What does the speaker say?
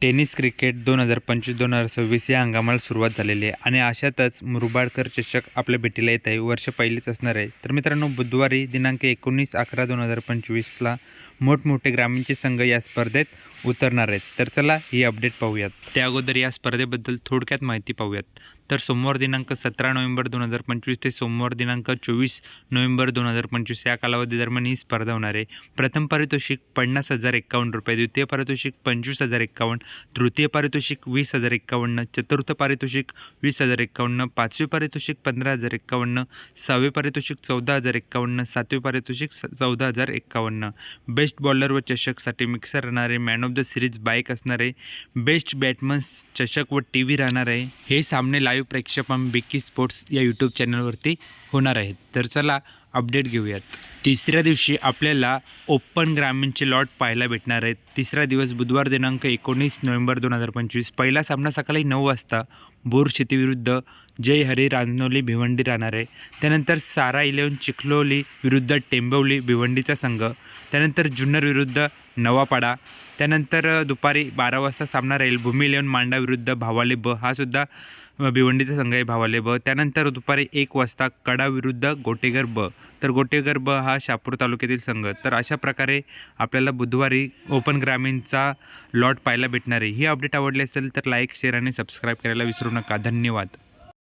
Tennis cricket दोन हजार पंचवीस दोन हजार सव्वीस या हंगामाला सुरुवात झालेली आहे आणि अशातच मुरबाडकर चषक आपल्या भेटीला येत आहे. वर्ष पहिलेच असणार आहे. तर मित्रांनो बुधवारी दिनांक एकोणीस अकरा दोन हजार पंचवीसला मोठमोठे ग्रामीणचे संघ या स्पर्धेत उतरणार आहेत. तर चला ही अपडेट पाहूयात. त्या अगोदर या स्पर्धेबद्दल थोडक्यात माहिती पाहूयात. तर सोमवार दिनांक सतरा नोव्हेंबर दोन हजार पंचवीस ते सोमवार दिनांक चोवीस नोव्हेंबर दोन हजार पंचवीस या कालावधी दरम्यान ही स्पर्धा होणार आहे. प्रथम पारितोषिक पन्नास हजार एक्कावन्न रुपये द्वितीय पारितोषिक पंचवीस हजार एक्कावन्न तृतीय पारितोषिक वीस हजार एक्कावन्न चतुर्थ पारितोषिक वीस हजार एक्कावन्न पाचवे पारितोषिक पंधरा हजार एक्कावन्न सहावे पारितोषिक चौदा हजार एक्कावन्न सातवे पारितोषिक चौदा हजार एक्कावन्न. बेस्ट बॉलर व चषकसाठी मिक्सर राहणारे man of the series bike असणारे बेस्ट बॅटमन्स चषक व टी व्ही राहणार आहे हे सामने लाईव्ह प्रेक्षेपण बिकी स्पोर्ट्स या यूट्यूब चॅनलवरती होणार आहेत. तर चला अपडेट घेऊयात. तिसऱ्या दिवशी आपल्याला ओपन ग्रामीणचे लॉट पाहायला भेटणार आहेत. तिसरा दिवस बुधवार दिनांक एकोणीस नोव्हेंबर दोन हजार पंचवीस. पहिला सामना सकाळी नऊ वाजता बोर शेतीविरुद्ध जय हरी रांजनोली भिवंडी राहणार. आहे त्यानंतर सारा इलेवन चिखलोली विरुद्ध टेंबवली भिवंडीचा संघ. त्यानंतर जुन्नर विरुद्ध नवापाडा. त्यानंतर दुपारी बारा वाजता सामना राहील भूमी इलेवन मांडा विरुद्ध भावाले ब. हा सुद्धा भिवंडीचा संघ आहे भावाले ब. त्यानंतर दुपारी एक वाजता कडा विरुद्ध गोटेगर ब. तर गोटेगर ब हा शापूर तालुक्यातील संघ. तर अशा प्रकारे आपल्याला बुधवारी ओपन ग्रामीणचा लॉट पाहायला भेटणार आहे. ही अपडेट आवडली असेल तर लाईक शेअर आणि सबस्क्राईब करायला विसरू नका धन्यवाद.